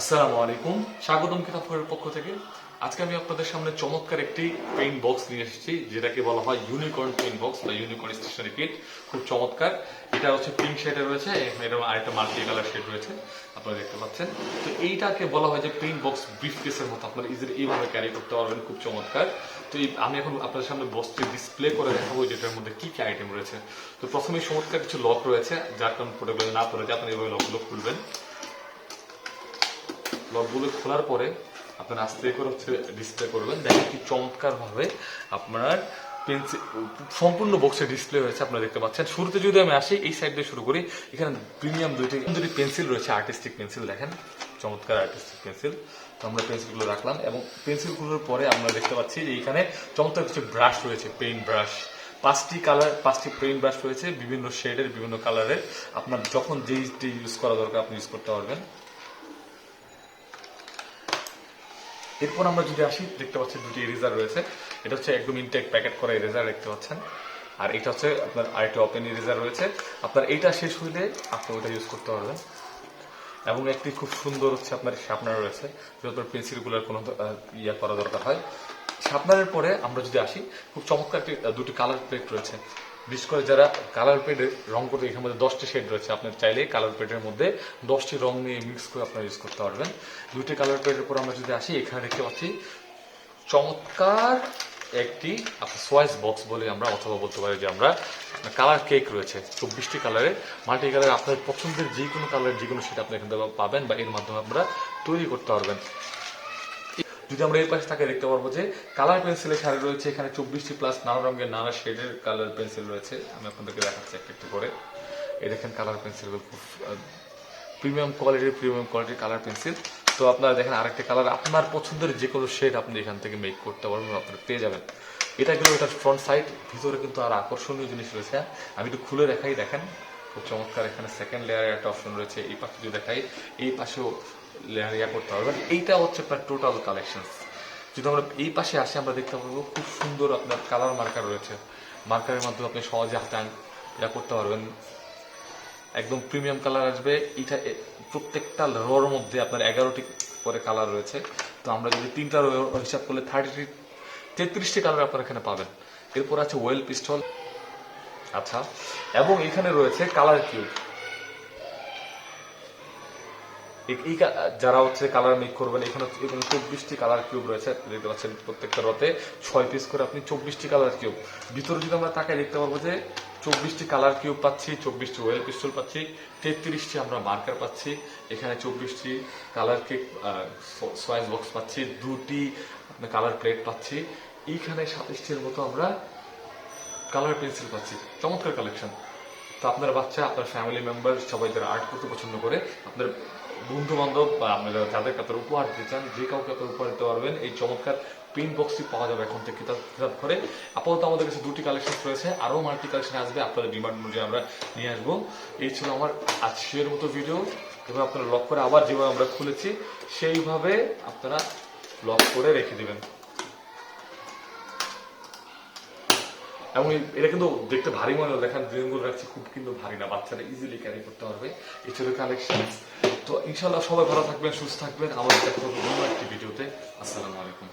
আসসালামু আলাইকুম। স্বাগতম কিতাবের পক্ষ থেকে। আজকে আমি আপনাদের সামনে চমৎকার একটি পেইন্ট বক্স নিয়ে এসেছি, যেটাকে বলা হয় ইউনিকর্ন পেইন্ট বক্স বা ইউনিকর্ন স্টেশনারি কিট খুব চমৎকার। এটা হচ্ছে পিঙ্ক শেডে রয়েছে এরকম আরেকটা মাল্টি কালার শেড রয়েছে, আপনারা দেখতে পাচ্ছেন। তো এইটাকে বলা হয় যে পেইন্ট বক্স ব্রিফ কেসের মতো, আপনারা ইজিলি এইভাবে ক্যারি করতে পারবেন, খুব চমৎকার। তো এই আমি এখন আপনাদের সামনে বক্সটি ডিসপ্লে করে দেখাবো যেটার মধ্যে কি কি আইটেম রয়েছে। তো প্রথমে চমৎকার কিছু লক রয়েছে, যার কারণে প্রোডাক্টগুলো না পড়ে যায় আপনি এইভাবে লকগুলো খুলবেন। লকগুলো খোলার পরে আপনার আস্তে করে হচ্ছে ডিসপ্লে করবেন। দেখেন কি চমৎকার ভাবে আপনার পেন্সিল সম্পূর্ণ বক্সে ডিসপ্লে হয়েছে, আপনারা দেখতে পাচ্ছেন। শুরুতে যদি আমি আসি, এই সাইড দিয়ে শুরু করি, এখানে প্রিমিয়াম দুইটি দুটি পেন্সিল রয়েছে আর্টিস্টিক পেন্সিল দেখেন। চমৎকার আর্টিস্টিক পেন্সিল তো আমরা পেন্সিলগুলো রাখলাম এবং পেন্সিলগুলোর পরে আমরা দেখতে পাচ্ছি যে এখানে চমৎকার কিছু ব্রাশ রয়েছে পেইন্ট ব্রাশ পাঁচটি কালার পাঁচটি পেইন্ট ব্রাশ রয়েছে, বিভিন্ন শেডের বিভিন্ন কালারের আপনার যখন যেইটি ইউজ করা দরকার, আপনি ইউজ করতে পারবেন। এরপর আমরা যদি আসি, দেখতে পাচ্ছি দুটি ইরেজার রয়েছে। এটা হচ্ছে একদম ইনটেক প্যাকেট করা ইরেজার দেখতে পাচ্ছেন। আর এটা হচ্ছে আপনার আরেকটা ওপেন ইরেজার রয়েছে। আপনার এইটা শেষ হইলে আপনি ওটা ইউজ করতে পারবেন। এবং একটি খুব সুন্দর হচ্ছে আপনার শার্পনার রয়েছে, যদি আপনার পেন্সিলগুলোর কোনো ইয়া করা দরকার হয়। শার্পনারের পরে আমরা যদি আসি, খুব চমৎকার একটি দুটি কালার প্লেট রয়েছে। বিশেষ করে যারা কালার প্লেটে রং করতে এখানে মধ্যে দশটি শেড রয়েছে আপনার চাইলে কালার পেডের মধ্যে দশটি রং নিয়ে মিক্স করে আপনারা ইউজ করতে পারবেন। দুটি কালার পেডের উপর আমরা যদি আসি, এখানে দেখতে পাচ্ছি চমৎকার একটি সোয়াইস বক্স বলে আমরা অথবা বলতে পারি যে আমরা কালার কেক রয়েছে, চব্বিশটি কালারের মাল্টি কালার আপনার পছন্দের যে কোনো কালার যে কোনো সেটা আপনি এখান থেকে পাবেন বা এর মাধ্যমে আপনারা তৈরি করতে পারবেন। যদি আমরা এই পাশে থাকে দেখতে পারব যে কালার পেন্সিলের সারি রয়েছে, এখানে চব্বিশটি প্লাস নানা রঙের, নানা শেডের কালার পেন্সিল রয়েছে। আমি আপনাদেরকে দেখাচ্ছি একটা একটু করে এই দেখেন কালার পেন্সিল খুব প্রিমিয়াম কোয়ালিটির প্রিমিয়াম কোয়ালিটির কালার পেন্সিল। তো আপনারা দেখেন আরেকটা কালার, আপনার পছন্দের যে কোনো শেড আপনি এখান থেকে মেক করতে পারবেন, আপনারা পেয়ে যাবেন। এটা গেল এটার ফ্রন্ট সাইড ভিতরে কিন্তু আর আকর্ষণীয় জিনিস রয়েছে। আমি একটু খুলে দেখাই, দেখেন। খুব চমৎকার। এখানে সেকেন্ড লেয়ারের একটা অপশন রয়েছে। এই পাশে যদি দেখাই, এই পাশেও লেয়ার ইয়া করতে পারবেন এইটা হচ্ছে আপনার টোটাল কালেকশন যদি আমরা এই পাশে আসি, আমরা দেখতে পাবো খুব সুন্দর আপনার কালার মার্কার রয়েছে। মার্কারের মাধ্যমে আপনি সহজে হাতে আন- ইয়া করতে পারবেন। একদম প্রিমিয়াম কালার আসবে। এটা প্রত্যেকটা রোর মধ্যে আপনার এগারোটি করে কালার রয়েছে। তো আমরা যদি তিনটা রো হিসাব করলে থার্টি তেত্রিশটি কালার আপনার এখানে পাবেন। এরপর আছে ওয়েল পিস্তল আচ্ছা এবং এখানে রয়েছে কালার কিউব এই- যারা হচ্ছে কালার মেক করবেন, এখানে এখানে চব্বিশটি কালার কিউব রয়েছে, দেখতে পাচ্ছেন প্রত্যেকটা রতে ছয় পিস করে আপনি চব্বিশটি কালার কিউব ভিতরে যদি আমরা তাকাই, দেখতে পারব যে চব্বিশটি কালার কিউব পাচ্ছি, চব্বিশটি ওয়েল পিস্তল পাচ্ছি, তেত্রিশটি আমরা মার্কার পাচ্ছি, এখানে চব্বিশটি কালার কেক সয়েস বক্স পাচ্ছি, দুটি কালার প্লেট পাচ্ছি। এইখানে সাতাশটির মতো আমরা কালার পেন্সিল পাচ্ছি। চমৎকার কালেকশন তো আপনার বাচ্চা, আপনার ফ্যামিলি মেম্বার সবাই যারা আর্ট করতে পছন্দ করে, আপনার বন্ধু বান্ধব বা আপনারা যাদেরকে আপনার উপহার দিতে চান, যে কাউকে আপনার উপহার দিতে পারবেন, এই চমৎকার প্রিন্ট বক্সটি পাওয়া যাবে এখন থেকে। কিতাব কিতাব করে আপাতত আমাদের কাছে দুটি কালেকশন রয়েছে আরও মাল্টি কালেকশন আসবে, আপনাদের ডিমান্ড অনুযায়ী আমরা নিয়ে আসব। এই ছিল আমার আজকের মতো ভিডিও এবার আপনারা লক করে আবার যেভাবে আমরা খুলেছি, সেইভাবে আপনারা লক করে রেখে দিবেন। এবং এটা কিন্তু দেখতে ভারী মনে হলো দেখেন ডিজাইনগুলো রাখছি খুব কিন্তু ভারী না, বাচ্চারা ইজিলি ক্যারি করতে পারবে। এই ছিল কালেকশন তো ইনশাল্লাহ সবাই ভালো থাকবেন, সুস্থ থাকবেন। আমাদের দেখা অন্য একটি ভিডিওতে আসসালামু আলাইকুম।